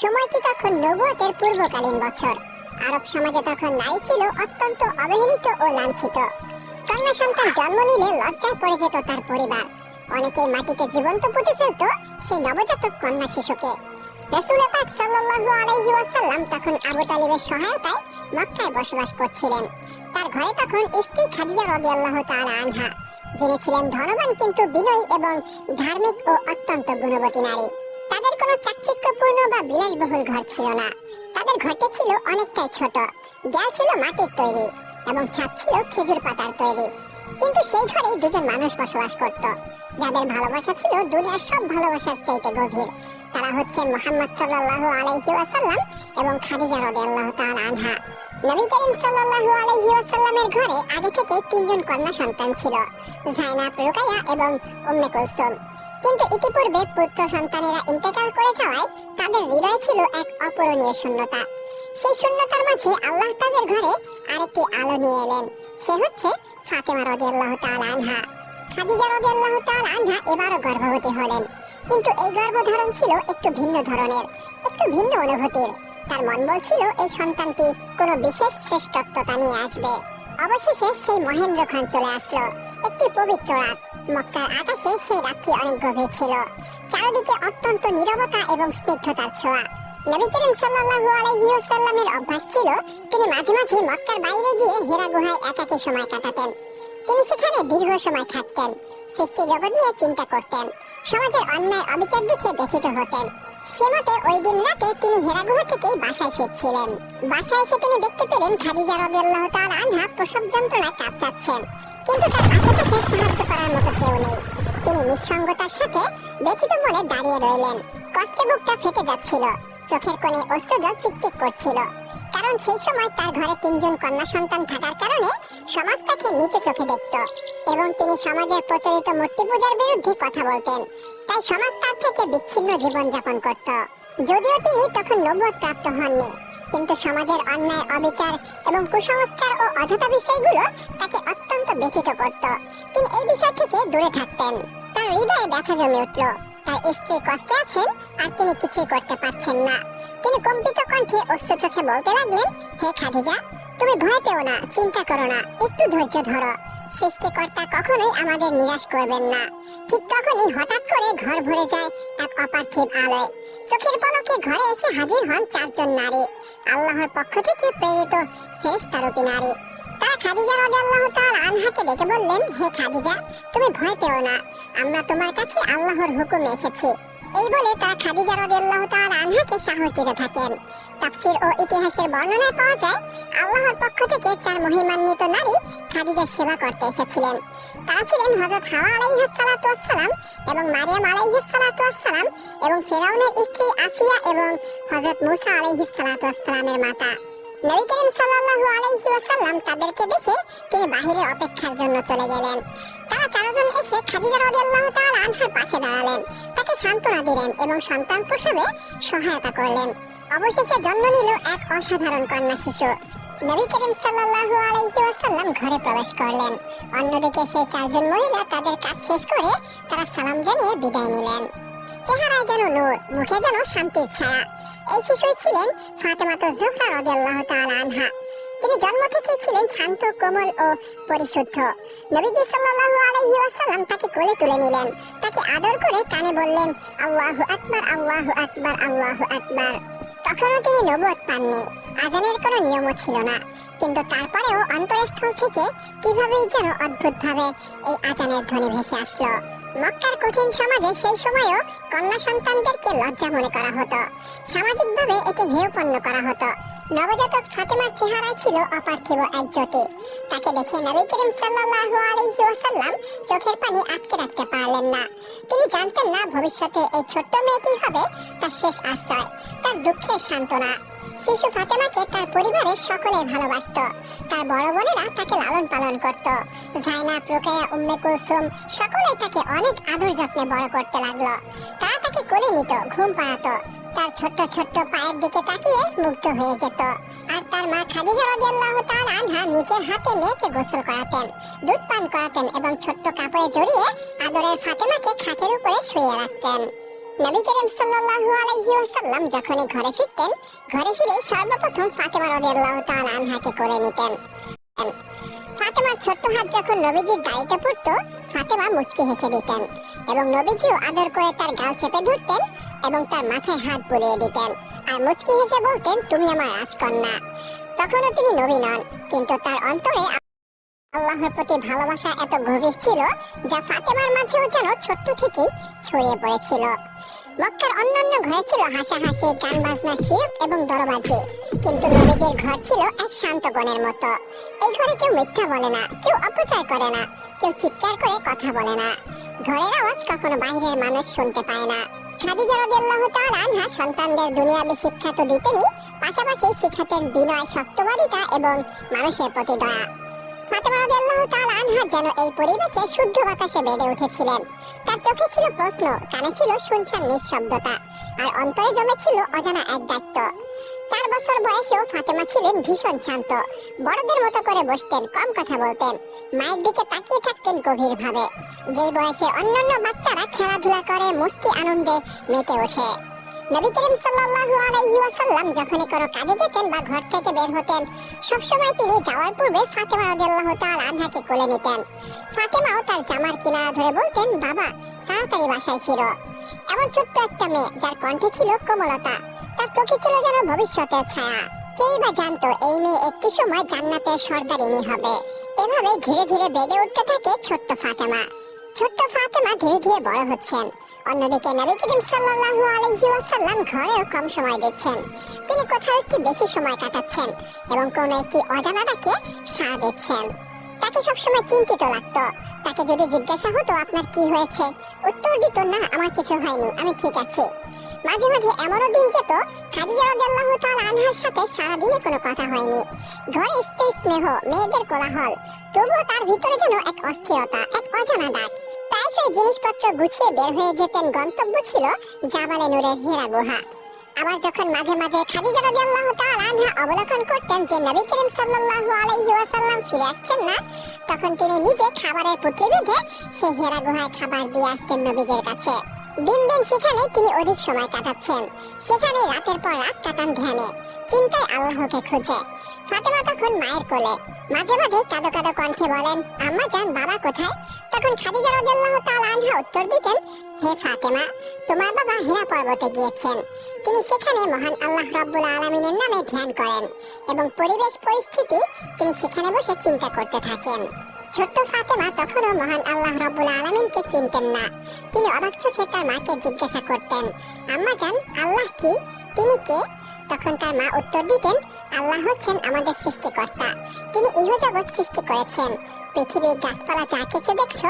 সময়টি তখন নবুয়তের পূর্বকালীন বছর? আরব সমাজে তখন নারী ছিল অত্যন্ত অবহেলিত ও লাঞ্ছিত। কন্যা সন্তান জন্ম নিলে লজ্জায় পড়ে যেত তার পরিবার। অনেকেই মাটিতে জীবন্ত পুঁতে ফেলত সেই নবজাতক কন্যা শিশুকে। পাক আলাইহি ওয়াসাল্লাম তখন আবু তালিবের সহায়তায় মক্কায় বসবাস করছিলেন। তার ঘরে তখন স্ত্রী খাদিজা আনহা, যিনি ছিলেন ধনবান কিন্তু বিনয়ী এবং ধার্মিক ও অত্যন্ত গুণবতী নারী। তাদের কোনো চাকচিক্যপূর্ণ বা বিলাসবহুল ঘর ছিল না। তাদের ঘরটি ছিল অনেকটাই ছোট। দেয়াল ছিল মাটির তৈরি এবং ছাদ ছিল খেজুর পাতার তৈরি। কিন্তু সেই ঘরেই দুজন মানুষ বসবাস করত। যাদের ভালোবাসা ছিল দুনিয়ার সব ভালোবাসার চাইতে গভীর। তারা হচ্ছে মোহাম্মদ সাল্লাল্লাহু আলাইহি ওয়াসাল্লাম এবং খাদিজা রাদিয়াল্লাহু তাআলা আনহা। নবী করিম সাল্লাল্লাহু আলাইহি ওয়াসাল্লামের ঘরে আগে থেকে তিনজন কন্যা সন্তান ছিল, জাইনাব রুকাইয়া এবং উম্মে কুলসুম। কিন্তু ইতিপূর্বে পুত্র সন্তানেরা ইন্তেকাল করে যাওয়ায় তাদের হৃদয়ে ছিল এক অপূরণীয় শূন্যতা। সেই শূন্যতার মাঝে আল্লাহ তাদের ঘরে আরেকটি আলো নিয়ে এলেন। সে হচ্ছে ফাতেমা রাদিয়াল্লাহু তাআলা আনহা। খাদিজা রাদিয়াল্লাহু তাআলা আনহা এবারও গর্ভবতী হলেন। কিন্তু এই গর্ভধারণ ছিল একটু ভিন্ন ধরনের, একটু ভিন্ন অনুভূতির। তার মন বলছিল এই সন্তানটি কোনো বিশেষ শ্রেষ্ঠত্বতা নিয়ে আসবে। অবশেষে সেই মহেন্দ্র খান চলে আসলো। একটি পবিত্র রাত। মক্কার আকাশে সেই রাত্রি অনেক গভীর ছিল। চারিদিকে অত্যন্ত নীরবতা এবং স্নিগ্ধতার ছোঁয়া। নবী করিম সাল্লাল্লাহু আলাইহি ওয়াসাল্লামের অভ্যাস ছিল, তিনি মাঝে মাঝে মক্কার বাইরে গিয়ে হেরা গুহায় একাকী সময় কাটাতেন। তিনি সেখানে দীর্ঘ সময় থাকতেন, সৃষ্টি জগৎ নিয়ে চিন্তা করতেন, সমাজের অন্যায় অবিচার দেখে ব্যথিত হতেন। সে মতে ওই দিন রাতে তিনি হেরা গুহা থেকেই বাসায় ফিরছিলেন। বাসায় এসে তিনি দেখতে পেলেন খাদিজা রাদিয়াল্লাহু তাআলা আনহা প্রসব যন্ত্রণায় কাঁপতাচ্ছেন কিন্তু তার আশেপাশে সাহায্য করার মতো কেউ নেই। তিনি নিঃসঙ্গতার সাথে ব্যথিত মনে দাঁড়িয়ে রইলেন। কষ্টে বুকটা ফেটে যাচ্ছিল। চোখের কোণে অশ্রুজল চিকচিক করছিল। কারণ সেই সময় তার ঘরে তিনজন কন্যা সন্তান থাকার কারণে সমাজ তাকে নিচু চোখে দেখত এবং তিনি সমাজের প্রচলিত মূর্তি পূজার বিরুদ্ধে কথা বলতেন। তাই সমাজ তার থেকে বিচ্ছিন্ন জীবন যাপন করত। যদিও তিনি তখন নবুয়ত প্রাপ্ত হননি। কিন্তু সমাজের অন্যায়, অবিচার এবং কুসংস্কার ও অযথা বিষয়গুলো তাকে অত্যন্ত ব্যথিত করত। তিনি এই বিষয় থেকে দূরে থাকতেন। তার হৃদয়ে ব্যথা জমে উঠল। তার স্ত্রী কষ্টে আছেন আর তিনি কিছুই করতে পারছেন না। তিনি কম্পিত কণ্ঠে অশ্রু চোখে বলতে লাগলেন, হে খাদিজা, তুমি ভয় পেও না, চিন্তা করো না, একটু ধৈর্য ধরো। সৃষ্টিকর্তা কখনোই আমাদের নিরাশ করবেন না। ঠিক তখনই হঠাৎ করে ঘর ভরে যায় এক অপার্থিব আলোয়। চোখের পলকে ঘরে এসে হাজির হন চারজন নারী। আল্লাহর পক্ষ থেকে প্রেরিত ফেরেশতারূপী নারী। তারা খাদিজা রাদিয়াল্লাহু তাআলা আনহাকে ডেকে বললেন, হে খাদিজা, তুমি ভয় পেও না। আমরা তোমার কাছে আল্লাহর হুকুমে এসেছি। এই বলে তারা খাদিজা রাদিয়াল্লাহু তাআলা আনহাকে সাহস দিতে থাকেন। তাফসীর ও ইতিহাসের বর্ণনায় পাওয়া যায়, আল্লাহর পক্ষ থেকে চার মহিমান্বিত নারী খাদিজার সেবা করতে এসেছিলেন। তারা ছিলেন হযরত হাওয়া আলাইহিস সালাতু ওয়াসসালাম এবং মারিয়াম আলাইহিস সালাতু ওয়াসসালাম এবং ফিরআউনের স্ত্রী আসিয়া এবং হযরত মুসা আলাইহিস সালাতু ওয়াসসালামের মাতা। নবী করিম সাল্লাল্লাহু আলাইহি ওয়াসাল্লাম তাদেরকে দেখে তিনি বাহিরে অপেক্ষার জন্য চলে গেলেন। তারা চারজন এসে খাদিজা রাদিয়াল্লাহু তাআলা আনহার পাশে দাঁড়ালেন। তাকে সান্ত্বনা দিলেন এবং সন্তান প্রসবে সহায়তা করলেন। অবশেষে জন্ম নিল এক অসাধারণ কন্যা শিশু। নবী করিম সাল্লাল্লাহু আলাইহি ওয়াসাল্লাম ঘরে প্রবেশ করলেন। অন্যদিকে সেই চারজন মহিলা তাদের কাজ শেষ করে তারা সালাম জানিয়ে বিদায় নিলেন। চেহারায় যেন নূর, মুখে যেন শান্তির ছায়া। এই শিশুই ছিলেন ফাতেমাতো জোহরা রাদিয়াল্লাহু তাআলা আনহা। তিনি জন্ম থেকেই ছিলেন শান্ত, কোমল ও পরিশুদ্ধ। নবীজি সাল্লাল্লাহু আলাইহি ওয়াসাল্লাম তাকে কোলে তুলে নিলেন। তাকে আদর করে কানে বললেন, আল্লাহু আকবার আল্লাহু আকবার আল্লাহু আকবার। তখনও তিনি নবুয়ত পাননি। আজানের কোনো নিয়মও ছিল না। কিন্তু তারপরেও অন্তরস্থল থেকে কিভাবেই যেন অদ্ভুতভাবে এই আজানের ধ্বনি ভেসে আসলো। মক্কার কঠিন সমাজে সেই সময়েও কন্যা সন্তানদেরকে লজ্জা মনে করা হতো। সামাজিকভাবে একে হেয়পন্ন করা হতো। নবজাতক ফাতেমার চেহারায় ছিল অপার্থিব এক জ্যোতি। তাকে দেখে নবী করিম সাল্লাল্লাহু আলাইহি ওয়াসাল্লাম চোখের পানি আটকে রাখতে পারলেন না। তিনি জানতেন না ভবিষ্যতে এই ছোট্ট মেয়েটি হবে তার শেষ আশ্রয়, তার দুঃখের সান্ত্বনা। শিশু ফাতেমাকে তার পরিবারের সকলে ভালোবাসত। তার বড় বোনেরা তাকে লালন পালন করত। জাইনাব রুকায়া উম্মে কুলসুম সকলেই তাকে অনেক আদর যত্নে বড় করতে লাগল। তারা তাকে কোলে নিত, ঘুম পাড়াতো। তার ছোট্ট ছোট্ট পায়ের দিকে তাকিয়ে মুগ্ধ হয়ে যেত। আর তার মা খাদিজা রাদিয়াল্লাহু তাআলা আনহা নিজের হাতে মেয়েকে গোসল করাতেন, দুধ পান করাতেন এবং ছোট্ট কাপড়ে জড়িয়ে আদরের ফাতেমাকে খাটের উপরে শুয়ে রাখতেন। নবী করিম সাল্লাল্লাহু আলাইহি ওয়াসাল্লাম যখনই ঘরে ফিরতেন, ঘরে ফিরে সর্বপ্রথম ফাতেমা রাদিয়াল্লাহু তাআলা আনহাকে কোলে নিতেন। ফাতেমার ছোট্ট হাত যখন নবীজির গাড়িতে পড়তো, ফাতেমা মুচকি হেসে দিতেন এবং নবীজিও আদর করে তার গাল চেপে ধরতেন এবং তার মাথায় হাত বুলিয়ে দিতেন। আর মুচকি হেসে বলতেন, তুমি আমার রাজকন্যা। তখনও তিনি নবী নন, কিন্তু তার অন্তরে আল্লাহর প্রতি ভালোবাসা এত গভীর ছিল যা ফাতেমার মাঝেও যেন ছোট্ট থেকেই ছড়িয়ে পড়েছিল। মক্কার অন্যান্য ঘরে ছিল হাসাহাসি গান বাজনা শিরক এবং দরবাজি। কিন্তু নবীদের ঘর ছিল এক শান্ত গণের মতো। এই ঘরে কেউ মিথ্যা বলে না, কেউ অপচয় করে না, কেউ চিৎকার করে কথা বলে না। ঘরের আওয়াজ কখনো বাইরের মানুষ শুনতে পায় না। খাদিজা রাদিয়াল্লাহু তাআলা আনহা সন্তানদের দুনিয়াবী শিক্ষা তো দিতেনই পাশাপাশি শিখাতেন বিনয় সত্যবাদিতা এবং মানুষের প্রতি দয়া। ফাতেমা রাদিয়াল্লাহু তাআলা আনহা যেন এই পরিবেশে শুদ্ধ বাতাসে বেড়ে উঠেছিলেন। তার চোখে ছিল প্রশ্ন, কানে ছিল শুনশান নিঃশব্দতা, আর অন্তরে জমেছিল অজানা এক দায়িত্ব। চার বছর বয়সেও ফাতেমা ছিলেন ভীষণ শান্ত, বড়দের মতো করে বসতেন, কম কথা বলতেন, মায়ের দিকে তাকিয়ে থাকতেন গভীর ভাবে যে বয়সে অন্যান্য বাচ্চারা খেলাধুলা করে, মস্তি আনন্দে মেতে ওঠে। নবী করিম সাল্লাল্লাহু আলাইহি ওয়াসাল্লাম যখনই কোনো কাজে যেতেন বা ঘর থেকে বের হতেন, সবসময় তিনি যাওয়ার পূর্বে ফাতেমা রাদিয়াল্লাহু তাআলা আনহাকে কোলে নিতেন। ফাতেমাও তার জামার কিনারা ধরে বলতেন, বাবা, তাড়াতাড়ি বাসায় ফিরো। এমন ছোট্ট একটা মেয়ে যার কণ্ঠে ছিল কোমলতা, তার চোখে ছিল যেন ভবিষ্যতের ছায়া। কেই বা জানতো এই মেয়ে একটি সময় জান্নাতের সর্দারিনী হবে। এভাবে ধীরে ধীরে বেড়ে উঠতে থাকে ছোট্ট ফাতেমা। ছোট্ট ফাতেমা ধীরে ধীরে বড় হচ্ছেন। অন্যদিকে নবী করিম সাল্লাল্লাহু আলাইহি ওয়াসাল্লাম ঘরেও কম সময় দিচ্ছেন। তিনি কোথাও একটি বেশি সময় কাটাচ্ছেন এবং কোনো একটি অজানাটাকে সাড়া দিচ্ছেন। তাকে সবসময় চিন্তিত লাগতো। তাকে যদি জিজ্ঞাসা হতো, আপনার কি হয়েছে? উত্তর দিত, না, আমার কিছু হয়নি, আমি ঠিক আছি। মাঝে মাঝে এমনও দিন যেত, খাদিজা রাদিয়াল্লাহু তাআলা আনহার সাথে সারা দিনে কোনো কথা হয়নি। ঘরে স্ত্রী, স্নেহ, মেয়েদের কোলাহল, তবুও তার ভিতরে যেন এক অস্থিরতা, এক অজানা ডাক। প্রায়শই জিনিসপত্র গুছিয়ে বের হয়ে যেতেন গন্তব্য ছিল জাবালে নূরের হীরা গুহা। আবার যখন মাঝে মাঝে খাদিজা রাদিয়াল্লাহু তাআলা আনহা অবলোকন করতেন যে নবী করিম সাল্লাল্লাহু আলাইহি ওয়াসাল্লাম ফিরে আসছেন না, তখন তিনি নিজে খাবারের পুটলি বেঁধে সেই হীরা গুহায় খাবার দিয়ে আসতেন নবীজের কাছে। দিন দিন সেখানে তিনি অধিক সময় কাটাচ্ছেন। সেখানে রাতের পর রাত কাটান ধ্যানে, চিন্তায় আল্লাহকে খুঁজে। ফাতেমা তখন মায়ের কোলে। মাঝে মাঝে কাদো কাদো কণ্ঠে বলেন, আম্মা যান, বাবা কোথায়? তখন খাদিজা রাদিয়াল্লাহু তাআলা আনহা উত্তর দিতেন, হে ফাতেমা, তোমার বাবা হীরা পর্বতে গিয়েছেন। তিনি সেখানে মহান আল্লাহ রাব্বুল আলামিনের নামে ধ্যান করেন এবং পরিবেশ পরিস্থিতি তিনি সেখানে বসে চিন্তা করতে থাকেন। ছোট্ট ফাতেমা তখনও মহান আল্লাহ রাব্বুল আলামিনকে চিনতেন না। তিনি অবাক চোখে তার মাকে জিজ্ঞাসা করতেন, আম্মা জান, আল্লাহ কি? তিনি কে? তখন তার মা উত্তর দিতেন, আল্লাহ হচ্ছেন আমাদের সৃষ্টিকর্তা। তিনি ইহজগৎ সৃষ্টি করেছেন। পৃথিবীর গাছপালা যা কিছু দেখছ,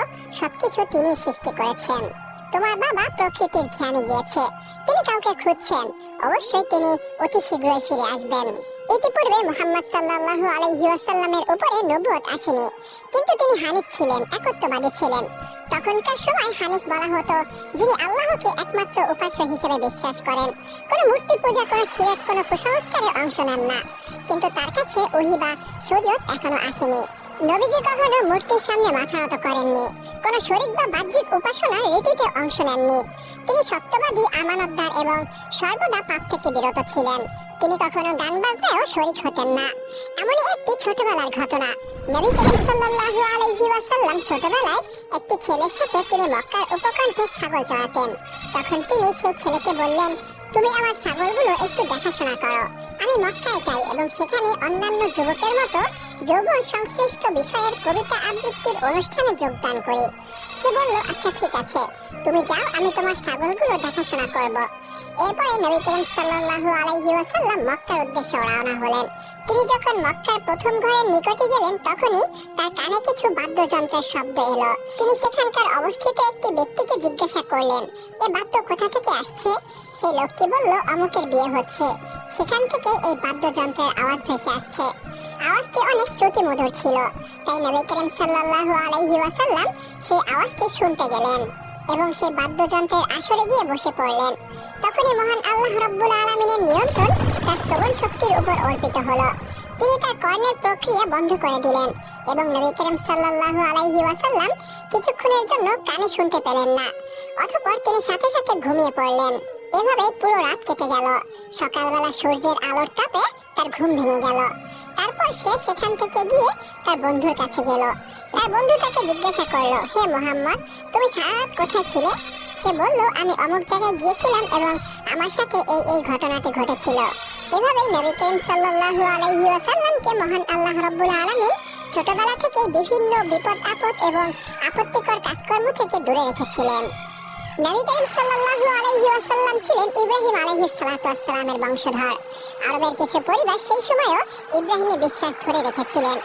সবকিছু তিনি সৃষ্টি করেছেন। তোমার বাবা প্রকৃতির ধ্যানে গিয়েছে। তিনি কাউকে খুঁজছেন। অবশ্যই তিনি অতি শীঘ্রই ফিরে আসবেন। ইতিপূর্বে মুহাম্মদ সাল্লাল্লাহু আলাইহি ওয়াসাল্লামের উপরে নবুয়ত আসেনি। কিন্তু তিনি হানিফ ছিলেন, একত্ববাদী ছিলেন। তখনকার সময় হানিফ বলা হতো, যিনি আল্লাহকে একমাত্র উপাস্য হিসেবে বিশ্বাস করেন। কোনো মূর্তি পূজা করা শিরক কোনো কুসংস্কারে অংশ নেন না। কিন্তু তার কাছে ওহি বা শরীয়ত এখনও আসেনি। নবীজি কখনো মূর্তির সামনে মাথা নত করেননি। কোনো শরিক বা বাহ্যিক উপাসনার রীতিতে অংশ নেননি। তিনি সত্যবাদী, আমানতদার এবং সর্বদা পাপ থেকে বিরত ছিলেন। তিনি কখনো গান বাজনায়ও শরিক হতেন না। এমনই একটি ছোটবেলার ঘটনা। নবী করিম সাল্লাল্লাহু আলাইহি ওয়াসাল্লাম ছোটবেলায় একটি ছেলের সাথে তিনি মক্কার উপকণ্ঠে ছাগল চড়াতেন। তখন তিনি সেই ছেলেকে বললেন, তুমি আমার ছাগলগুলো একটু দেখাশোনা করো। আমি মক্কায় যাই এবং সেখানে অন্যান্য যুবকের মতো যোগ সংশ্লিষ্ট বিষয়ের কবিতা আবৃত্তির অনুষ্ঠানে যোগদান করি। সে বলল আচ্ছা ঠিক আছে। তুমি যাও, আমি তোমার ছাগলগুলো দেখাশোনা করব। এরপরে নবী করিম সাল্লাল্লাহু আলাইহি ওয়াসাল্লাম মক্কার উদ্দেশ্যে রওনা হলেন। তিনি যখন মক্কার প্রথম ঘরের নিকটে গেলেন, তখনই তার কানে কিছু বাদ্যযন্ত্রের শব্দ এলো। তিনি সেখানকার অবস্থিত একটি ব্যক্তিকে জিজ্ঞাসা করলেন, এ বাদ্য কোথা থেকে আসছে? সেই লোকটি বলল, অমুকের বিয়ে হচ্ছে। সেখান থেকে এই বাদ্যযন্ত্রের আওয়াজ ভেসে আসছে। আওয়াজটি অনেক শ্রুতি মধুর ছিল। তাই নবী করিম সাল্লাল্লাহু আলাইহি ওয়াসাল্লাম সেই আওয়াজটি শুনতে গেলেন এবং সেই বাদ্যযন্ত্রের আসরে গিয়ে বসে পড়লেন। তখনই মহান আল্লাহ রব্বুল আলমিনের নিয়ন্ত্রণ তার শ্রবণ শক্তির উপর অর্পিত হলো। তিনি তার কর্ণের প্রক্রিয়া বন্ধ করে দিলেন এবং নবী করিম সাল্লাল্লাহু আলাইহি ওয়াসাল্লাম কিছুক্ষণের জন্য কানে শুনতে পেলেন না। অতঃপর তিনি সাথে সাথে ঘুমিয়ে পড়লেন। এভাবে পুরো রাত কেটে গেল। সকালবেলা সূর্যের আলোর তাপে তার ঘুম ভেঙে গেল। তারপর সে সেখান থেকে গিয়ে তার বন্ধুর কাছে গেল। তার বন্ধু তাকে জিজ্ঞাসা করল, হে মোহাম্মদ, তুমি সারা রাত কোথায় ছিলে? সে বলল, আমি অমুক জায়গায় গিয়েছিলাম এবং আমার সাথে এই এই ঘটনাটি ঘটেছিল। এভাবেই নবী করিম সাল্লাল্লাহু আলাইহি ওয়াসাল্লামকে মহান আল্লাহ রাব্বুল আলামিন ছোটবেলা থেকে বিভিন্ন বিপদ, আপদ এবং আপত্তিকর কাজকর্ম থেকে দূরে রেখেছিলেন। নবী করিম সাল্লাল্লাহু আলাইহি ওয়াসাল্লাম ছিলেন ইব্রাহিম আলাইহিস সালাতু ওয়াসসালামের বংশধর। আরবের কিছু পরিবার সেই সময়ও ইব্রাহিমে বিশ্বাস ধরে রেখেছিলেন।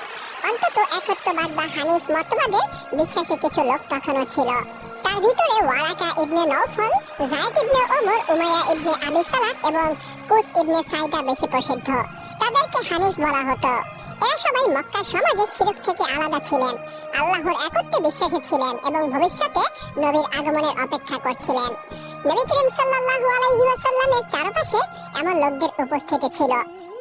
অন্তত একত্ববাদ বা হানিফ মতবাদে বিশ্বাসী কিছু লোক তখনও ছিল। তার ভিতরে Waraqa ibn Nawfal Zayed ibn Omar, Umayya ibn Abi Salat এবং কুস ইবনে সাইদা বেশি প্রসিদ্ধ। তাদেরকে হানিফ বলা হতো। এরা সবাই মক্কার সমাজে শিরক থেকে আলাদা ছিলেন। আল্লাহর একত্বে বিশ্বাসী ছিলেন এবং ভবিষ্যতে নবীর আগমনের অপেক্ষা করছিলেন। নবী করিম সাল্লাল্লাহু আলাইহি ওয়াসাল্লামের চারপাশে এমন লোকদের উপস্থিতি ছিল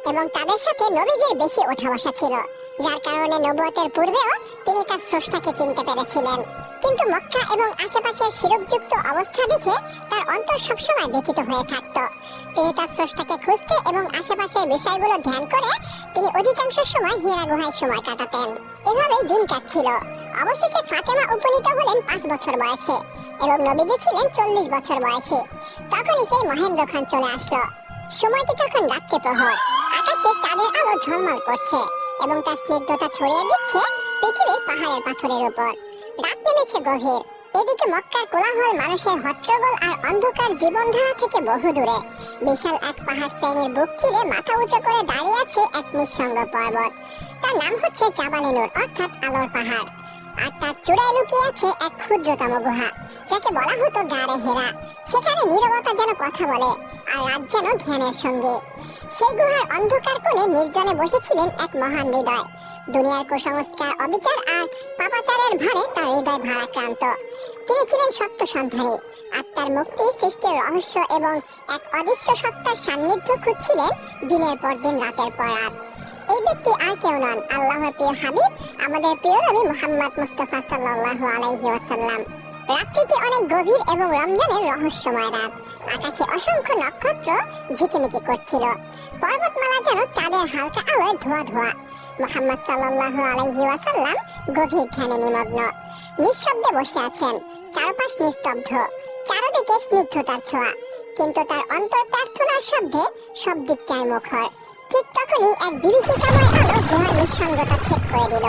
এবং তাদের সাথে নবীজির বেশি ওঠা বসা ছিল। যার কারণে নবুয়তের পূর্বেও তিনি তার স্রষ্টাকে চিনতে পেরেছিলেন। কিন্তু মক্কা এবং আশেপাশের শিরকযুক্ত অবস্থা দেখে তার অন্তর সবসময় ব্যথিত হয়ে থাকত। তিনি তার স্রষ্টাকে খুঁজতে এবং আশেপাশের বিষয়গুলো ধ্যান করে তিনি অধিকাংশ সময় হীরা গুহায় সময় কাটাতেন। এভাবেই দিন কাটছিল। অবশেষে ফাতেমা উপনীত হলেন পাঁচ বছর বয়সে এবং নবীজি ছিলেন চল্লিশ বছর বয়সে। তখনই সেই মহেন্দ্র খান চলে আসলো। সময়টি তখন রাত্রে প্রহর। আকাশে চাঁদের আলো ঝলমল করছে। এবং তার স্নিগ্ধতা ছড়িয়ে দিচ্ছে পৃথিবীর পাহাড়ের পাথরের উপর। রাত নেমেছে গভীর। এদিকে মক্কার কোলাহল, মানুষের হট্টগোল আর অন্ধকার জীবনধারা থেকে বহু দূরে বিশাল এক পাহাড় শ্রেণির বুক চিরে মাথা উঁচু করে দাঁড়িয়ে আছে এক নিঃসঙ্গ পর্বত। তার নাম হচ্ছে জাবালিনুর, অর্থাৎ আলোর পাহাড়। আর তার চূড়ায় লুকিয়ে আছে এক ক্ষুদ্রতম গুহা, যাকে বলা হতো গাড়ে হেরা। সেখানে নীরবতা যেন কথা বলে, আর রাত যেন ধ্যানের সঙ্গে। সেই গুহার অন্ধকার কোণে নির্জনে বসেছিলেন এক মহান হৃদয়। দুনিয়ার কুসংস্কার, অবিচার আর পাপাচারের ভারে তার হৃদয় ভারাক্রান্ত। তিনি ছিলেন সত্য সন্ধানী। আত্মার মুক্তি, সৃষ্টির রহস্য এবং এক অদৃশ্য সত্তার সান্নিধ্য খুঁজছিলেন দিনের পর দিন, রাতের পর রাত। এই ব্যক্তি আর কেউ নন, আল্লাহর প্রিয় হাবিব, আমাদের প্রিয় নবী মোহাম্মদ মুস্তাফা সাল্লাল্লাহু আলাইহি ওয়াসাল্লাম। রাত্রিটি অনেক গভীর এবং রমজানের রহস্যময় রাত। আকাশে অসংখ্য নক্ষত্র ঝিকিমিকি করছিল। পর্বতমালা যেন চাঁদের হালকা আলোয় ধোয়া ধোয়া। মোহাম্মদ সাল্লাল্লাহু আলাইহি ওয়াসাল্লাম গভীর ধ্যানে নিমগ্ন। নিঃশব্দে বসে আছেন। চারপাশ নিস্তব্ধ। চারদিকে স্নিগ্ধতার ছোঁয়া। কিন্তু তার অন্তর প্রার্থনার শব্দে সব দিকটাই মুখর। ঠিক তখনই এক বিভীষিকাময় আলো গুহার নিঃসঙ্গতা ছেদ করে দিল।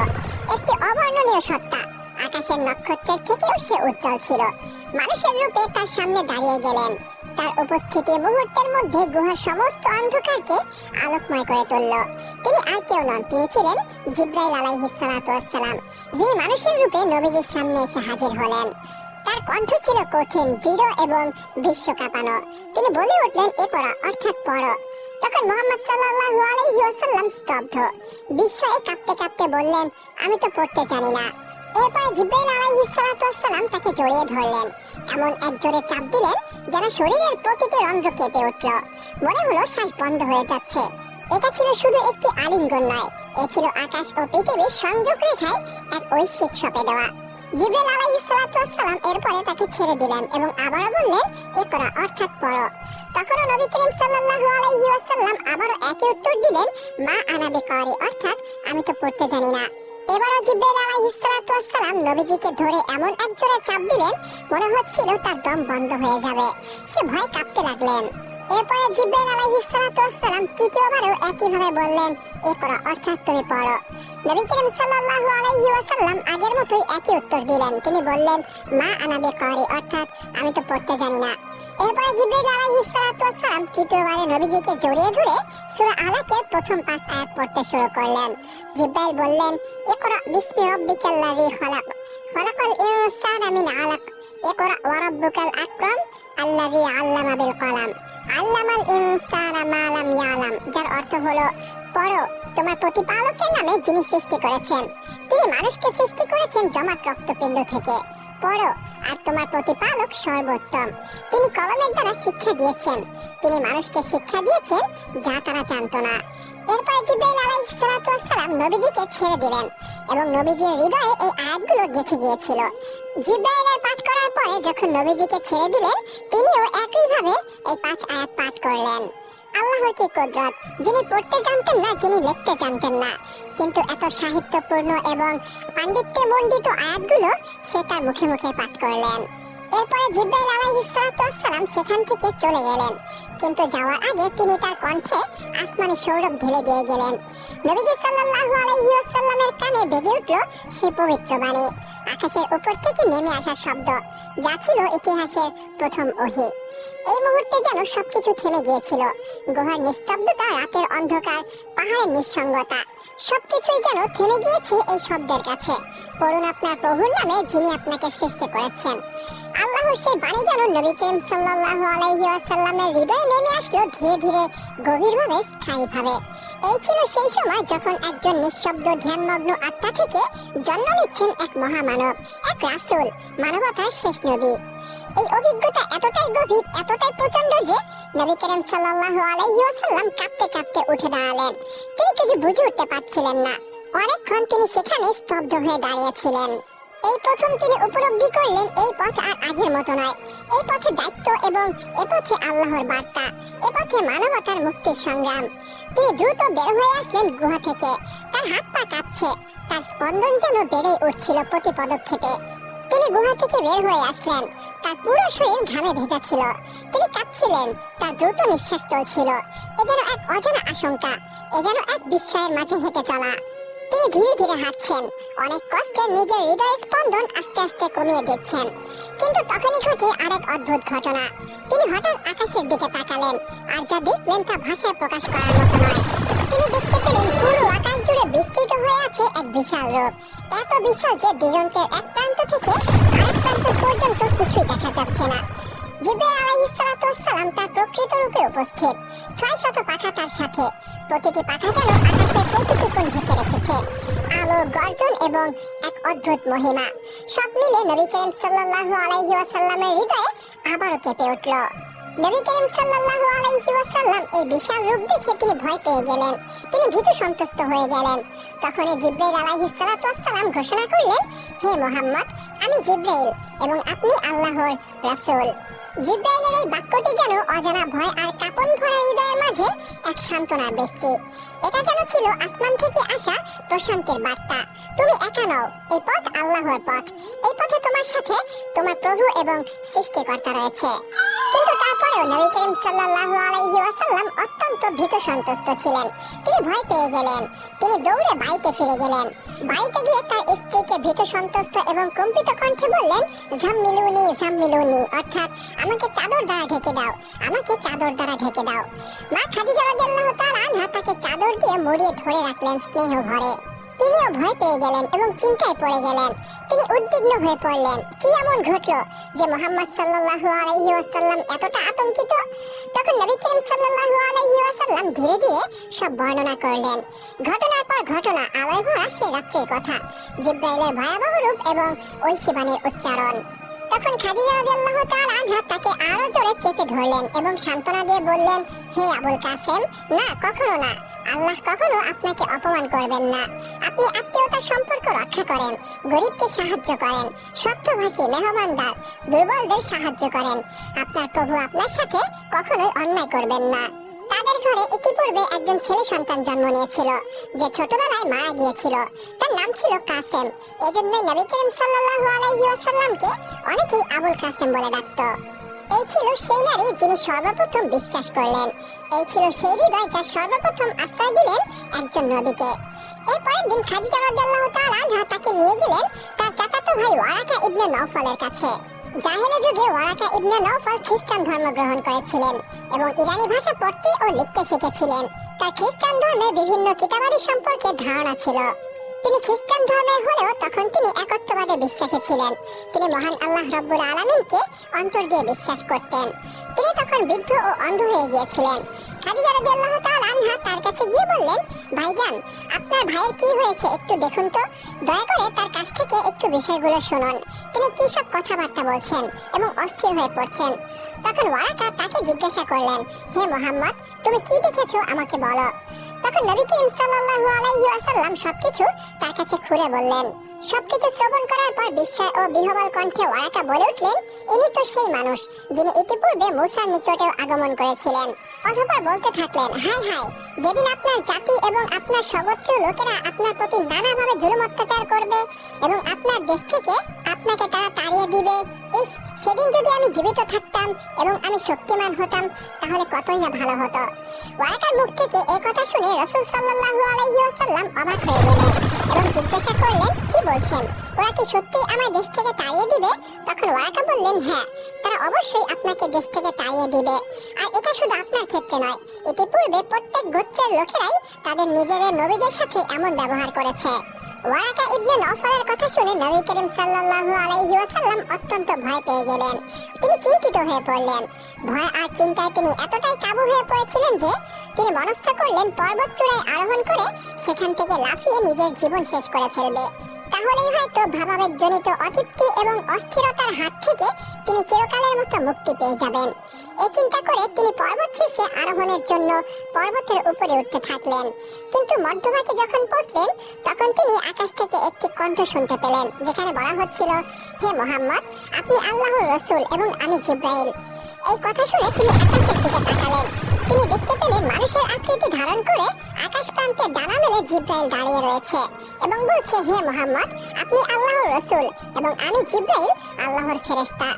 একটি অবর্ণনীয় সত্তা। আকাশের নক্ষত্রের থেকেও সে উজ্জ্বল ছিল। মানুষের রূপে তার সামনে দাঁড়িয়ে গেলেন। তার উপস্থিতি মুহূর্তের মধ্যে গুহার সমস্ত অন্ধকারকে আলোকময় করে তুলল। তিনি আর কেউ নন, তিনি ছিলেন জিব্রাইল আলাইহিস সালাতু ওয়াসসালাম যে মানুষের রূপে নবীজির সামনে এসে হাজির হলেন। তার কণ্ঠ ছিল কঠিন, দৃঢ় এবং বিশ্ব কাঁপানো। তিনি বলে উঠলেন, এ পড়া, অর্থাৎ পড়ো। তখন মোহাম্মদ সাল্লাল্লাহু আলাইহি ওয়াসাল্লাম স্তব্ধ। বিস্ময়ে কাঁপতে কাঁপতে বললেন, আমি তো পড়তে জানি না। এরপর জিব্রাইল আলাইহিস সালাতু তাকে জড়িয়ে ধরলেন। এমন এক জোরে চাপ দিলেন যেন শরীরের প্রতিটি রন্ধ্র কেঁপে উঠল। মনে হলো শ্বাস বন্ধ হয়ে যাচ্ছে। এটা ছিল শুধু একটি আলিঙ্গন নয়, এ ছিল আকাশ ও পৃথিবীর সংযোগ রেখায় এক ঐশ্বিক সপে দেওয়া। জিব্রাইল আলাইহিস সালাতু এরপরে তাকে ছেড়ে দিলেন এবং আবারও বললেন ইকরা অর্থাৎ পড়ো তখনও নবী করিম সাল্লাল্লাহু আলাইহি ওয়াসাল্লাম আবারও একই উত্তর দিলেন, মা আনা বিকারি, অর্থাৎ, আমি তো পড়তে জানি না। এবারও জিব্রাইল আলাইহিস সালাতু ওয়াসসালাম নবীজিকে ধরে এমন এক জোরে চাপ দিলেন, মনে হচ্ছিল তার দম বন্ধ হয়ে যাবে। সে ভয় কাঁপতে লাগলেন। এরপরে জিব্রাইল আলাইহিস সালাতু ওয়াসসালাম তৃতীয়বারও একইভাবে বললেন ইকরা অর্থাৎ তুমি পড়ো। নবী করিম সাল্লাল্লাহু আলাইহি ওয়াসাল্লাম আগের মতোই একই উত্তর দিলেন। তিনি বললেন, মা আনা বিকারি অর্থাৎ আমি তো পড়তে জানি না। এরপরে জিব্রাইল আলাইহিস সালাতু ওয়াসসালাম তৃতীয়বারে নবীজিকে জড়িয়ে ধরে সূরা আলাকের প্রথম পাঁচ আয়াত পড়তে শুরু করলেন। জিব্রাইল বললেন, ইকরা বিসমি রাব্বিকাল্লাযী খালাক। খালাকাল ইনসানা মিন আলাক। ইকরা ওয়া রাব্বুকাল আকরাম আল্লাযী আল্লামা বিল কলাম। আল্লামাল ইনসানা মা লাম ইয়ালাম। যার অর্থ হলো, পড়ো, তোমার প্রতিপালকের নামে যিনি সৃষ্টি করেছেন। তিনি মানুষকে সৃষ্টি করেছেন জমাট রক্তপিণ্ড থেকে। পড়ো, আর তোমার প্রতিপালক সর্বোত্তম। তিনি কলমের দ্বারা শিক্ষা দিয়েছেন। তিনি মানুষকে শিক্ষা দিয়েছেন যা তারা জানত না। এরপর জিব্রাইল আলাইহিস সালাতু ওয়াসসালাম নবীজিকে ছেড়ে দিলেন এবং নবীজির হৃদয়ে এই আয়াতগুলো গেঁথে গিয়েছিল। জিব্রাইলের পাঠ করার পরে যখন নবীজিকে ছেড়ে দিলেন, তিনিও একইভাবে এই পাঁচ আয়াত পাঠ করলেন। আল্লাহর কি কুদরত, যিনি পড়তে জানতেন না, যিনি লিখতে জানতেন না। কিন্তু এত সাহিত্যপূর্ণ এবং পাণ্ডিত্যে মণ্ডিত আয়াতগুলো সে তার মুখে মুখে পাঠ করলেন। এরপরে জিব্রাইল আলাইহিসসালাম সেখান থেকে চলে গেলেন। কিন্তু যাওয়ার আগে তিনি তার কণ্ঠে আসমানি সৌরভ ঢেলে দিয়ে গেলেন। নবীজি সাল্লাল্লাহু আলাইহি ওয়াসাল্লামের কানে বেজে উঠল সেই পবিত্র বাণী। আকাশের উপর থেকে নেমে আসা শব্দ, যা ছিল ইতিহাসের প্রথম ওহী। এই মুহূর্তে যেন সবকিছু থেমে গিয়েছিল। গুহার নিস্তব্ধতা, রাতের অন্ধকার, পাহাড়ের নিঃসঙ্গতা, সবকিছুই যেন থেমে গিয়েছে এই শব্দের কাছে। পড়ুন আপনার প্রভুর নামে যিনি আপনাকে সৃষ্টি করেছেন। আল্লাহর সেই বাণী যেন নবী করিম সাল্লাল্লাহু আলাইহি ওয়াসাল্লামের হৃদয়ে নেমে আসলো ধীরে ধীরে, গভীরভাবে, স্থায়ীভাবে। এই ছিল সেই সময় যখন একজন নিঃশব্দ ধ্যানমগ্ন আত্মা থেকে জন্ম নিচ্ছেন এক মহামানব, এক রাসূল, মানবতার শেষ নবী। এই অভিজ্ঞতা এতটাই গভীর, এতটাই প্রচণ্ড যে নবী করিম সাল্লাল্লাহু আলাইহি ওয়াসাল্লাম কাঁপতে কাঁপতে উঠে দাঁড়ালেন। তিনি কিছু বুঝে উঠতে পারছিলেন না। অনেকক্ষণ তিনি সেখানে স্তব্ধ হয়ে দাঁড়িয়েছিলেন। এই প্রথম তিনি উপলব্ধি করলেন, এই পথ আর আগের মতো নয়। এই পথে দায়িত্ব এবং এ পথে আল্লাহর বার্তা, এ পথে মানবতার মুক্তির সংগ্রাম। তিনি দ্রুত বের হয়ে আসলেন গুহা থেকে। তার হাত পা কাঁপছে, তার স্পন্দন যেন বেড়ে উঠছিল প্রতি পদক্ষেপে। তিনি গুহা থেকে বের হয়ে আসলেন। তার পুরো শরীর ঘামে ভেজা ছিল। তিনি কাঁপছিলেন, তার দ্রুত নিঃশ্বাস চলছিল। এ যেন এক অজানা আশঙ্কা, এ যেন এক বিস্ময়ের মাঝে হেঁটে চলা। তিনি ধীরে ধীরে হাঁটছেন, অনেক কষ্টে নিজের হৃদয় স্পন্দন আস্তে আস্তে কমিয়ে দিচ্ছেন। কিন্তু তখনই ঘটে আরেক অদ্ভুত ঘটনা। তিনি হঠাৎ আকাশের দিকে তাকালেন, আর যা দেখলেন তা ভাষায় প্রকাশ করার মতো নয়। তিনি দেখতে পেলেন পুরো আকাশ জুড়ে বিস্তৃত হয়ে আছে এক বিশাল রূপ এত বিশাল যে দিগন্তের এক প্রান্ত থেকে পর্যন্ত কিছুই দেখা যাচ্ছে না। জিব্রাইল আলাইহিসসালাম তার প্রকৃত রূপে উপস্থিত। ছয় শত পাখা তার সাথে। প্রতিটি পাখা যেন আকাশের প্রতিটি কোণ ঢেকে রেখেছে। আলো, গর্জন এবং এক অদ্ভুত মহিমা। সব মিলে নবী করিম সাল্লাল্লাহু আলাইহি ওয়াসাল্লামের হৃদয়ে আবারও কেঁপে উঠল। নবী করিম সাল্লাল্লাহু আলাইহি ওয়াসাল্লাম এই বিশাল রূপ দেখে তিনি ভয় পেয়ে গেলেন। তিনি ভীতু সন্তুষ্ট হয়ে গেলেন। তখন জিব্রাইল আলাইহিস সালাতু ওয়াসসালাম ঘোষণা করলেন, হে মোহাম্মদ, আমি জিব্রাইল এবং আপনি আল্লাহর রাসূল। জিব্রাইলের এই বাক্যটি যেন অজানা ভয় আর কাপন ভরা হৃদয়ের মাঝে এক সান্ত্বনার বৃষ্টি। এটা যেন ছিল আসমান থেকে আসা প্রশান্তির বার্তা। তুমি একা নও, এই পথ আল্লাহর পথ। এই পথে তোমার সাথে তোমার প্রভু এবং সৃষ্টিকর্তা রয়েছে। কিন্তু তারপরেও নবী করিম সাল্লাল্লাহু আলাইহি ওয়াসাল্লাম অত্যন্ত ভীত সন্তুষ্ট ছিলেন। তিনি ভয় পেয়ে গেলেন। তিনি দৌড়ে বাড়িতে ফিরে গেলেন। বাড়িতে গিয়ে তার স্ত্রীকে ভীত সন্তুষ্ট এবং কম্পিত কণ্ঠে বললেন, ঝাম্মিলুনি ঝাম্মিলুনি, অর্থাৎ আমাকে চাদর দ্বারা ঢেকে দাও, আমাকে চাদর দ্বারা ঢেকে দাও। মা খাদিজা রাদিয়াল্লাহু তাআলা তাকে চাদর দিয়ে মুড়িয়ে ধরে রাখলেন স্নেহ ভরে তিনিও ভয় পেয়ে গেলেন এবং চিন্তায় পড়ে গেলেন। তিনি উদ্বিগ্ন হয়ে পড়লেন। কি এমন ঘটলো যে মোহাম্মদ সাল্লাল্লাহু আলাইহি ওয়াসাল্লাম এতটা আতঙ্কিত? তখন নবী করিম সাল্লাল্লাহু আলাইহি ওয়াসাল্লাম ধীরে ধীরে সব বর্ণনা করলেন। ঘটনার পর ঘটনা, আলোয় ভরা সে রাত্রির কথা। জিব্রাইলের ভয়াবহ রূপ এবং ওই শিবানের উচ্চারণ। তখন খাদিজা রাদিয়াল্লাহু তাআলা আনহা তাকে আরও জোরে চেপে ধরলেন এবং সান্ত্বনা দিয়ে বললেন, হে আবুল কাসেম, না, কখনো না। আল্লাহ কখনো আপনাকে অপমান করবেন না। আপনি আত্মীয়তার সম্পর্ক রক্ষা করেন, গরিবকে সাহায্য করেন সত্যভাষী মেহমানদার দুর্বলদের সাহায্য করেন। আপনার প্রভু আপনার সাথে কখনোই অন্যায় করবেন না। তাদের ঘরে ইতিপূর্বে একজন ছেলে সন্তান জন্ম নিয়েছিল, যে ছোটবেলায় মারা গিয়েছিল। তার নাম ছিল কাসেম। এজন্যই নবী করিম সাল্লাল্লাহু আলাইহি ওয়াসাল্লামকে অনেকেই আবুল কাসেম বলে ডাকতো। এই ছিল সেই নারী যিনি সর্বপ্রথম বিশ্বাস করলেন। এই ছিল সেই হৃদয় যা সর্বপ্রথম আশ্রয় দিলেন একজন নবীকে। এরপরের দিন খাদিজা রাদিয়াল্লাহু তাআলা তাকে নিয়ে গেলেন তার চাচাতো ভাই ওয়ারাকা ইবনে নওফলের কাছে। জাহেলি যুগে ওয়ারাকা ইবনে নওফল খ্রিস্টান ধর্ম গ্রহণ করেছিলেন এবং ইরানি ভাষা পড়তে ও লিখতে শিখেছিলেন। তার খ্রিস্টান ধর্মের বিভিন্ন কিতাবাদি সম্পর্কে ধারণা ছিল। তিনি খ্রিস্টান ধর্মের হলেও তখন তিনি একত্ববাদে বিশ্বাসী ছিলেন। তিনি মহান আল্লাহ রব্বুল আলমিনকে অন্তর দিয়ে বিশ্বাস করতেন। তিনি তখন বৃদ্ধ ও অন্ধ হয়ে গিয়েছিলেন। খাদিজা রাদিয়াল্লাহু তাআলা আনহা তার কাছে গিয়ে বললেন, ভাইজান, আপনার ভাইয়ের কি হয়েছে একটু দেখুন তো। দয়া করে তার কাছ থেকে একটু বিষয়গুলো শুনুন। তিনি কি সব কথাবার্তা বলছেন এবং অস্থির হয়ে পড়ছেন? তখন ওয়ারাকা তাকে জিজ্ঞাসা করলেন, হে মোহাম্মদ, তুমি কি দেখেছ আমাকে বলো? তখন নবী করিম সাল্লাল্লাহু আলাইহি ওয়াসাল্লাম সবকিছু তার কাছে খুলে বললেন সবকিছু শ্রবণ করার পর বিস্ময় ও বিহবল কণ্ঠে ওয়ারাকা বলে উঠলেন, ইনি তো সেই মানুষ যিনি ইতিপূর্বে মুসার নিকটেও আগমন করেছিলেন। অথবা বলতে থাকলেন হাই হাই যেদিন আপনার জাতি এবং আপনার সগোত্রীয় লোকেরা আপনার প্রতি নানাভাবে জুলুম অত্যাচার করবে এবং আপনার দেশ থেকে আপনাকে তারা তাড়িয়ে দিবে, ইস, সেদিন যদি আমি জীবিত থাকতাম এবং আমি শক্তিমান হতাম, তাহলে কতই না ভালো হতো? ওয়ারাকার মুখ থেকে এই কথা শুনে রসুল সাল্লাল্লাহু আলাইহি ওয়াসাল্লাম অবাক হয়ে গেলেন এবং জিজ্ঞাসা করলেন, কি বলছেন, ওরা কি সত্যি আমার দেশ থেকে তাড়িয়ে দিবে? তখন ওয়ারাকা বললেন হ্যাঁ তারা অবশ্যই আপনাকে দেশ থেকে তাড়িয়ে দিবে। আর এটা শুধু আপনার ক্ষেত্রে নয়, ইতিপূর্বে প্রত্যেক গোত্রের লোকেরাই তাদের নিজেদের নবীদের সাথে এমন ব্যবহার করেছে। ওয়ারাকা ইবনে নওফলের কথা শুনে নবী করিম সাল্লাল্লাহু আলাইহি ওয়াসাল্লাম অত্যন্ত ভয় পেয়ে গেলেন। তিনি চিন্তিত হয়ে পড়লেন। ভয় আর চিন্তায় তিনি এতটাই কাবু হয়ে পড়েছিলেন যে, তিনি মনস্থ করলেন পর্বত চূড়ায় আরোহণ করে সেখান থেকে লাফিয়ে নিজের জীবন শেষ করে ফেলবে। তাহলেই হয়তো ভাবাবেগ জনিত অতৃপ্তি এবং অস্থিরতার হাত থেকে তিনি চিরকালের মতো মুক্তি পেয়ে যাবেন। এই চিন্তা করে তিনি পর্বত শীর্ষে আরোহণের জন্য পর্বতের উপরে উঠতে থাকলেন। কিন্তু মধ্যভাগে যখন পৌঁছলেন, তখন তিনি আকাশ থেকে একটি কণ্ঠ শুনতে পেলেন, যেখানে বলা হচ্ছিল, হে মোহাম্মদ, আপনি আল্লাহর রসুল এবং আমি জিব্রাইল। এই কথা শুনে তিনি আকাশের দিকে তাকালেন। তিনি দেখতে পেলেন মানুষের আকৃতি ধারণ করে আকাশ প্রান্তে ডানা মেলে জিব্রাইল দাঁড়িয়ে রয়েছে এবং বলছে, হে মোহাম্মদ, আপনি আল্লাহর রসুল এবং আমি জিব্রাইল, আল্লাহর ফেরেস্তা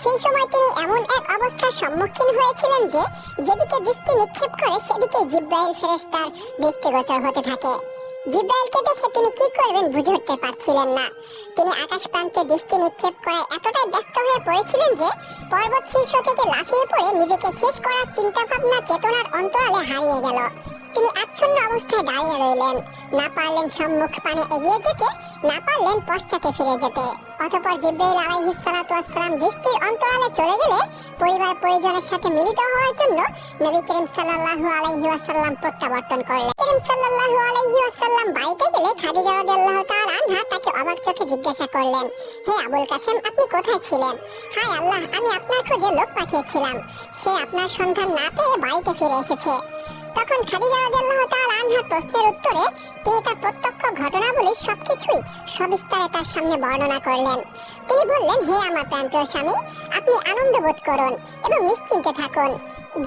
সেই সময় তিনি এমন এক অবস্থার সম্মুখীন হয়েছিলেন যে, যেদিকে দৃষ্টি নিক্ষেপ করে সেদিকে জিব্রাইল ফেরেস্তার দৃষ্টিগোচর হতে থাকে। জিব্রাইলকে দেখে তিনি কি করবেন বুঝে উঠতে পারছিলেন না। তিনি আকাশ প্রান্তে দৃষ্টি নিক্ষেপ করায় এতটাই ব্যস্ত হয়ে পড়েছিলেন যে, পর্বত শীর্ষ থেকে লাফিয়ে পড়ে নিজেকে শেষ করার চিন্তা ভাবনা চেতনার অন্তরালে হারিয়ে গেল। তিনি আচ্ছন্ন অবস্থায় দাঁড়িয়ে রইলেন। না পারলেন সম্মুখ পানে এগিয়ে যেতে, না পারলেন পশ্চাতে ফিরে যেতে। অতঃপর জিব্রাইল আলাইহিস সালাতু ওয়াসসালাম দৃষ্টির অন্তরালে চলে গেলে পরিবার পরিজনের সাথে মিলিত হওয়ার জন্য নবী করিম সাল্লাল্লাহু আলাইহি ওয়াসাল্লাম প্রত্যাবর্তন করলেন। করিম সাল্লাল্লাহু আলাইহি ওয়াসাল্লাম বাড়িতে গেলে খাদিজা রাদিয়াল্লাহু তাআলা আনহা তাকে অবাক চোখে জিজ্ঞাসা করলেন, হে আবুল কাসেম, আপনি কোথায় ছিলেন? হায় আল্লাহ, আমি আপনার খোঁজে লোক পাঠিয়েছিলাম। সে আপনার সন্ধান না পেয়ে বাড়িতে ফিরে এসেছে। তখন খাদিজা রাদিয়াল্লাহু তাআলা আনহার প্রশ্নের উত্তরে তিনি তার প্রত্যক্ষ ঘটনাবলী সবকিছুই সবিস্তারে তার সামনে বর্ণনা করলেন। তিনি বললেন, হে আমার প্রাণপ্রিয় স্বামী, আপনি আনন্দ বোধ করুন এবং নিশ্চিন্তে থাকুন।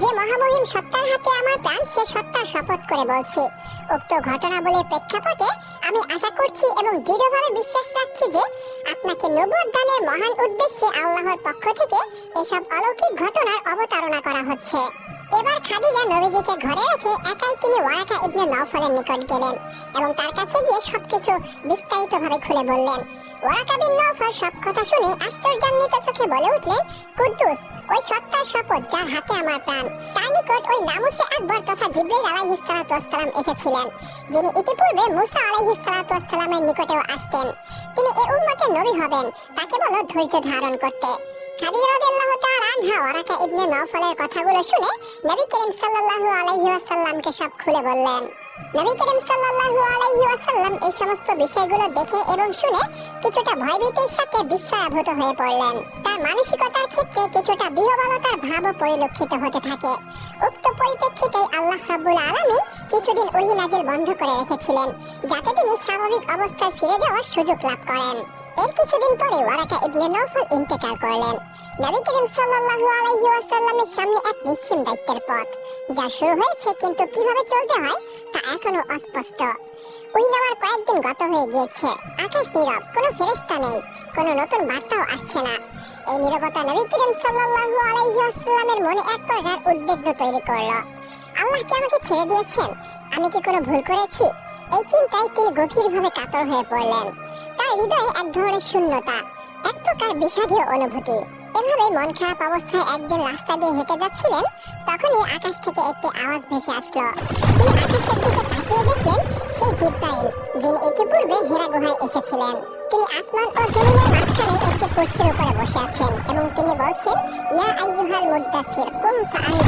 যে মহামহিম সত্তার হাতে আমার প্রাণ, সে সত্তার শপথ করে বলছি। উক্ত ঘটনাবলীর প্রেক্ষাপটে আমি আশা করছি এবং দৃঢ়ভাবে বিশ্বাস রাখছি যে আপনাকে দানের মহান উদ্দেশ্যে আল্লাহর পক্ষ থেকে এসব অলৌকিক ঘটনার অবতারণা করা হচ্ছে। এবার খাদিজা নবীজিকে ঘরে রেখে একাই তিনি ওয়ারাকা ইবনে নওফলের নিকট গেলেন এবং তার কাছে গিয়ে সবকিছু বিস্তারিতভাবে খুলে বললেন। ওয়ারাকা বিন নওফল সব কথা শুনে আশ্চর্যান্বিত চোখে বলে উঠলেন, কুদ্দুস, ওই সত্তার শপথ যার হাতে আমার প্রাণ। তার নিকট ওই নামুসে আকবর তথা জিব্রাইল আলাইহিস সালাতু ওয়াসসালাম এসেছিলেন, যিনি ইতিপূর্বে মুসা আলাইহিস সালাতু ওয়াসসালামের নিকটেও আসতেন। তিনি এ উম্মতের নবী হবেন, তাকে বলো ধৈর্য ধারণ করতে। কথাগুলো শুনে নবী করিম সাল্লাল্লাহু আলাইহি ওয়াসাল্লামকে সব খুলে বললেন। নবী করিম সাল্লাল্লাহু আলাইহি ওয়াসাল্লাম এই সমস্ত বিষয়গুলো দেখে এবং শুনে কিছুটা ভয়ভীতির সাথে বিস্ময়াভূত হয়ে পড়লেন। তার মানসিকতার ক্ষেত্রে কিছুটা বিহবলতার ভাবও পরিলক্ষিত হতে থাকে। উক্ত পরিপ্রেক্ষিতে আল্লাহ রাব্বুল আলামিন কিছুদিন ওহি নাজিল বন্ধ করে রেখেছিলেন, যাতে তিনি স্বাভাবিক অবস্থায় ফিরে যাওয়ার সুযোগ লাভ করেন। এর কিছুদিন পরে ওয়ারাকা ইবনে নওফল ইন্তেকাল করলেন। নবী করিম সাল্লাল্লাহু আলাইহি ওয়াসাল্লামের সামনে এক নিশ্চিম দায়িত্বের পথ। যা শুরু হয়েছে কিন্তু কীভাবে চলতে হয় তা এখনও অস্পষ্ট। ওই নেওয়ার কয়েকদিন গত হয়ে গিয়েছে। আকাশ নীরব, কোনো ফেরেশতা নেই, কোনো নতুন বার্তাও আসছে না। এই নীরবতা নবী করিম সাল্লাল্লাহু আলাইহি ওয়াসাল্লামের মনে এক প্রকার উদ্বিগ্ন তৈরি করল। আল্লাহ কি আমাকে ছেড়ে দিয়েছেন? আমি কি কোনো ভুল করেছি? এই চিন্তায় তিনি গভীরভাবে কাতর হয়ে পড়লেন। তার হৃদয়ে এক ধরনের শূন্যতা, এক প্রকার বিষাদীয় অনুভূতি। এভাবে মন খারাপ অবস্থায় একদিন রাস্তা দিয়ে হেঁটে যাচ্ছিলেন, তখনই আকাশ থেকে একটি আওয়াজ ভেসে আসলো। তিনি আকাশের দিকে তাকিয়ে দেখলেন সেই জিব্রাইল যিনি ইতিপূর্বে হেরা গুহায় এসেছিলেন। তিনি আসমান ও জমিনের মাঝখানে একটি কুর্সির উপরে বসে আছেন এবং তিনি বলছেন, ইয়া আইয়ুহাল মুদ্দাসির কুম ফাআনজির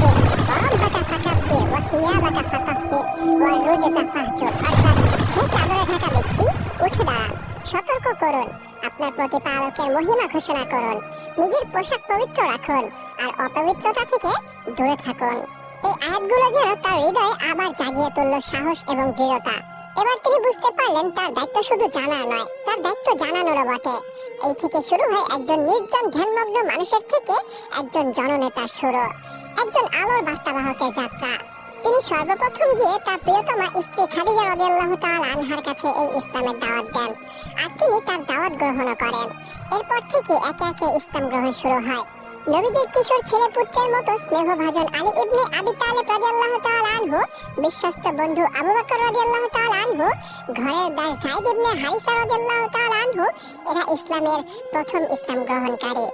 প্রতিপালকের মহিমা ঘোষণা করুন। নিজের পোশাক পবিত্র রাখুন আর অপবিত্রতা থেকে দূরে থাকুন। এই আয়াতগুলো যেন তার হৃদয়ে আবার জাগিয়ে তুলল সাহস এবং দৃঢ়তা। এবার তিনি বুঝতে পারলেন তার দায়িত্ব শুধু জানা নয়, তার দায়িত্ব জানানোরও বটে। এই থেকে শুরু হয় একজন নির্জন ধ্যানমগ্ন মানুষের থেকে একজন জননেতার শুরু। একজন আলোর বার্তাবাহকের যাত্রা। তিনি সর্বপ্রথম গিয়ে তার প্রিয়তমা স্ত্রী খাদিজা রাদিয়াল্লাহু তাআলা আনহার কাছে এই ইসলামের দাওয়াত দেন আর তিনি তার দাওয়াত গ্রহণ করেন। এরপর থেকে একে একে ইসলাম গ্রহণ শুরু হয়। নবীজির কিশোর ছেলে পুত্রের মতো স্নেহভাজন আলী ইবনে আবি তালেব রাদিয়াল্লাহু তাআলা আনহু, বিশ্বস্ত বন্ধু আবু বকর রাদিয়াল্লাহু তাআলা আনহু, ঘরের দাস সাইদ ইবনে হারিসা রাদিয়াল্লাহু তাআলা আনহু, এরা ইসলামের প্রথম ইসলাম গ্রহণকারী।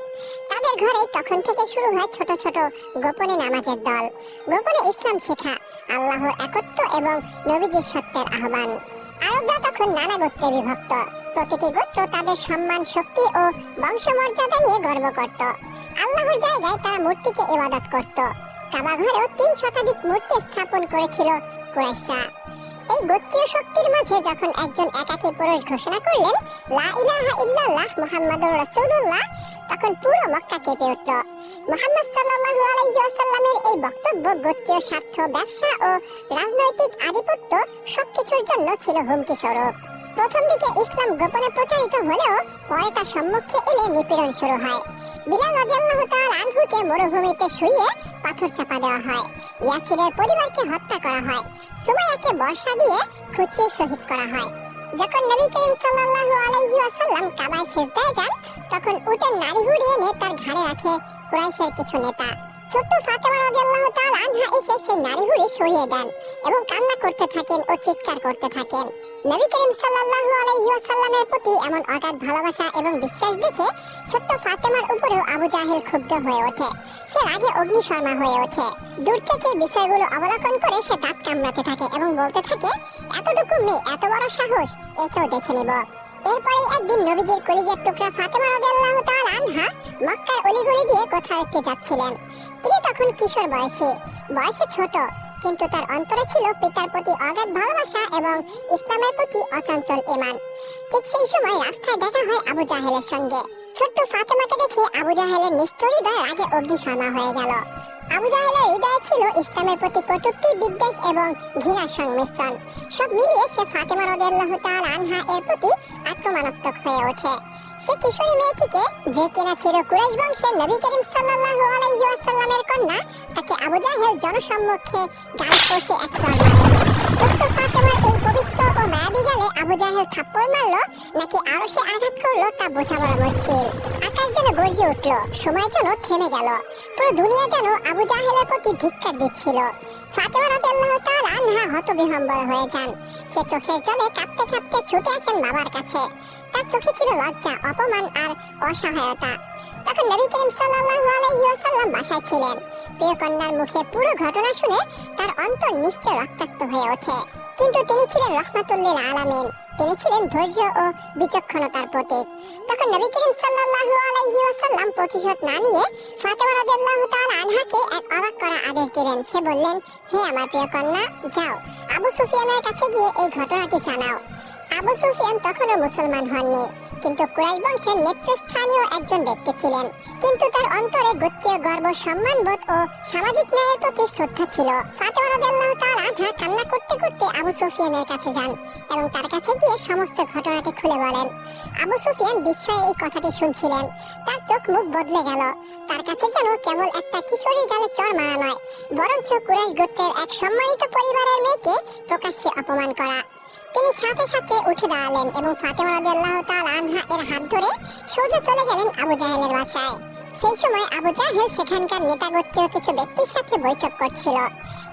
তাদের ঘরে তখন থেকে শুরু হয় ছোট ছোট গোপনে নামাজের দল। গোপনে ইসলাম শেখা, আল্লাহর একত্ব এবং নবীজির সত্যের আহ্বান। আরবরা তখন নানা গোত্রে বিভক্ত। প্রতিটি গোত্র তাদের সম্মান, শক্তি ও বংশমর্যাদা নিয়ে গর্ব করত। আল্লাহর জায়গায় তারা মূর্তিকে ইবাদত করত। কাবা ঘরেও তিন শতাধিক মূর্তি স্থাপন করেছিল কুরাইশা এই গোত্রীয় শক্তির মাঝে যখন একজন একাকী পুরুষ ঘোষণা করলেন, লা ইলাহা ইল্লাল্লাহ মুহাম্মাদুর রাসূলুল্লাহ তখন পুরো মক্কা কেঁপে উঠল। মুহাম্মদ সাল্লাল্লাহু আলাইহি ওয়াসাল্লামের এই বক্তব্য গোত্রীয় স্বার্থ, ব্যবসা ও রাজনৈতিক আধিপত্য সবকিছুর জন্য ছিল হুমকি স্বরূপ। প্রথম দিকে ইসলাম গোপনে প্রচারিত হলেও পরে তার সম্মুখে এলে নিপীড়ন শুরু হয়। বিলাল রাদিয়াল্লাহু তাআলা আনহুকে মরুভূমিতে শুইয়ে পাথর চাপা দেওয়া হয়। ইয়াসিরের পরিবারকে হত্যা করা হয়। সুমাইয়াকে বর্ষা দিয়ে খুঁচিয়ে শহীদ করা হয়। যখন নবী করিম সাল্লাল্লাহু আলাইহি ওয়াসাল্লাম কাবায় সিজদায় যান, তখন উটের নারী ঘুরিয়ে নিয়ে তার ঘাড়ে রাখে কুরাইশের কিছু নেতা। ছোট্ট ফাতেমা রাদিয়াল্লাহু তাআলা আনহা এসে সেই নারী ঘুরি সরিয়ে দেন এবং কান্না করতে থাকেন ও চিৎকার করতে থাকেন। নবী করিম সাল্লাল্লাহু আলাইহি ওয়াসাল্লামের প্রতি এমন অগাধ ভালোবাসা এবং বিশ্বাস দেখে ছোট্ট ফাতেমার উপরেও আবু জাহেল ক্ষুব্ধ হয়ে ওঠে। সে রাগে অগ্নিশর্মা হয়ে ওঠে। দূর থেকে বিষয়গুলো অবলোকন করে সে দাঁত কামড়াতে থাকে এবং বলতে থাকে, এতটুকু মেয়ে, এত বড় সাহস, একেও দেখে নিব। এরপরে একদিন নবীজির কলিজার টুকরা ফাতেমা রাদিয়াল্লাহু তাআলা আনহা মক্কার অলিগলি দিয়ে কোথাও একটি যাচ্ছিলেন। তিনি তখন কিশোর বয়সী। বয়সে ছোট। কিন্তু তার অন্তরে ছিল পিতার প্রতি অগাধ ভালোবাসা এবং ইসলামের প্রতি অচঞ্চল ঈমান। ঠিক সেই সময় রাস্তায় দেখা হয় আবু জাহেলের সঙ্গে। ছোট্ট ফাতেমাকে দেখে আবু জাহেলের নিষ্ঠুর হৃদয় আগে অগ্নিশর্মা হয়ে গেল। আবু জাহেলের হৃদয়ে ছিল ইসলামের প্রতি কটূক্তি, বিদ্বেষ এবং ঘৃণার সংমিশ্রণ। সব মিলিয়ে সে ফাতেমা রাদিয়াল্লাহু তাআলা আনহা এর প্রতি আক্রমণাত্মক হয়ে ওঠে। সে কিশোরী মেয়েটিকে যে কিনা ছিল কুরাইশ বংশের নবী করিম সাল্লাল্লাহু আলাইহি ওয়াসাল্লামের কন্যা, তাকে আবু জাহেল জনসম্মুখে গাল কষে এক চড় মারে। ছোট্ট ফাতেমার এই পবিত্র ও মায়াবী গালে আবু জাহেল থাপ্পড় মারলো, নাকি আরও সে আঘাত করল তা বোঝা বড় মুশকিল। আকাশ যেন গর্জে উঠল, সময় যেন থেমে গেল। পুরো দুনিয়া যেন আবু জাহেলের প্রতি ধিক্কার দিচ্ছিল। ফাতেমা রাদিয়াল্লাহু তাআলা আনহা হতবিহম্বল হয়ে যান। সে চোখের জলে কাঁপতে কাঁপতে ছুটে আসেন বাবার কাছে। তার চোখে ছিল লজ্জা, অপমান আর অসহায়তা। তখন নবী করিম সাল্লাল্লাহু আলাইহি ওয়াসাল্লাম বাসায় ছিলেন। প্রিয় কন্যার মুখে পুরো ঘটনা শুনে তার অন্তর নিশ্চয় রক্তাক্ত হয়ে ওঠে। কিন্তু তিনি ছিলেন রহমাতুল্লিল আলামিন। তিনি ছিলেন ধৈর্য ও বিচক্ষণতার প্রতীক। তখন নবী করিম সাল্লাল্লাহু আলাইহি ওয়াসাল্লাম প্রতিশোধ না নিয়ে ফাতেমা রাদিয়াল্লাহু তাআলা আনহাকে এক অবাক করা আদেশ দিলেন। সে বললেন, হে আমার প্রিয় কন্যা, যাও। আবু সুফিয়ানের কাছে গিয়ে এই ঘটনাটি জানাও। আবু সুফিয়ান তখনও মুসলমান হননি। কিন্তু কুরাইশ বংশের নেতৃস্থানীয় একজন ব্যক্তি ছিলেন। কিন্তু তার অন্তরে গোত্রীয় গর্ব, সম্মানবোধ ও সামাজিক ন্যায়ের প্রতি শ্রদ্ধা ছিল। ফাতেমা রাদিয়াল্লাহু তাআলা কান্না করতে করতে আবু সুফিয়ানের কাছে যান এবং তার কাছে গিয়ে সমস্ত ঘটনাটি খুলে বলেন। আবু সুফিয়ান বিস্ময়ে এই কথাটি শুনছিলেন। তার চোখ মুখ বদলে গেল। তার কাছে যেন কেবল একটা কিশোরীর গালে চড় মারা নয়, বরঞ্চ কুরাইশ গোত্রের এক সম্মানিত পরিবারের মেয়েকে প্রকাশ্যে অপমান করা। তিনি সাথে সাথে উঠে দাঁড়ালেন এবং ফাতেমা রাদিয়াল্লাহু তাআলা আনহা এর হাত ধরে সোজা চলে গেলেন আবু জাহেলের বাসায়। সেই সময় আবু জাহেল সেখানকার নেতা গোত্রীয় কিছু ব্যক্তির সাথে বৈঠক করছিল।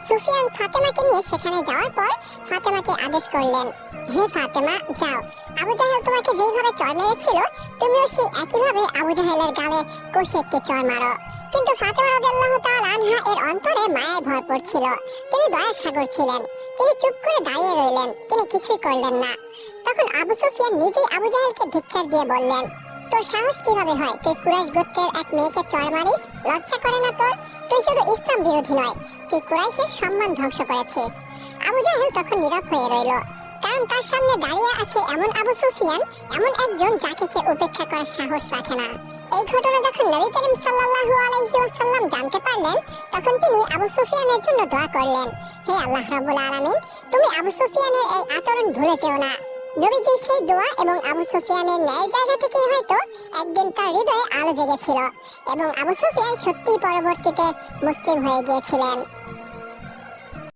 সুফিয়ান ফাতেমাকে নিয়ে সেখানে যাওয়ার পর ফাতেমাকে আদেশ করলেন, হে ফাতেমা, যাও। আবু জাহেল তোমাকে যেইভাবে চড় মেরেছিল, তুমিও সেই একইভাবে আবু জাহেলের গালে কষে একটি চড় মারো। কিন্তু ফাতেমা রাদিয়াল্লাহু তাআলা আনহা এর অন্তরে মায়ায় ভরপুর ছিল তিনি দয়ার সাগর ছিলেন। তিনি চুপ করে দাঁড়িয়ে রইলেন। তিনি কিছুই করলেন না। তখন আবু সুফিয়ান নিজেই আবু জাহেলকে ধিক্কার দিয়ে বললেন, তোর সাহস কীভাবে হয়? তুই কুরাইশ গোত্রের এক মেয়েকে চড় মারিস? লজ্জা করে না তোর? তুই শুধু ইসলাম বিরোধী নয়, তুই কুরাইশের সম্মান ধ্বংস করেছিস। আবু জাহেল তখন নীরব হয়ে রইল। কারণ তার সামনে দাঁড়িয়ে আছে এমন আবু সুফিয়ান, এমন একজন যাকে সে উপেক্ষা করার সাহস রাখে না। এই ঘটনা যখন নবী করিম সাল্লাল্লাহু আলাইহি ওয়াসাল্লাম জানতে পারলেন, তখন তিনি আবু সুফিয়ানের জন্য দোয়া করলেন, হে আল্লাহ রাব্বুল আলামিন, তুমি আবু সুফিয়ানের এই আচরণ ভুলে যেও না। নবীজির সেই দোয়া এবং আবু সুফিয়ানের ন্যায় জায়গা থেকেই হয়তো একদিন তার হৃদয়ে আলো জেগেছিল এবং আবু সুফিয়ান সত্যি পরবর্তীতে মুসলিম হয়ে গিয়েছিলেন।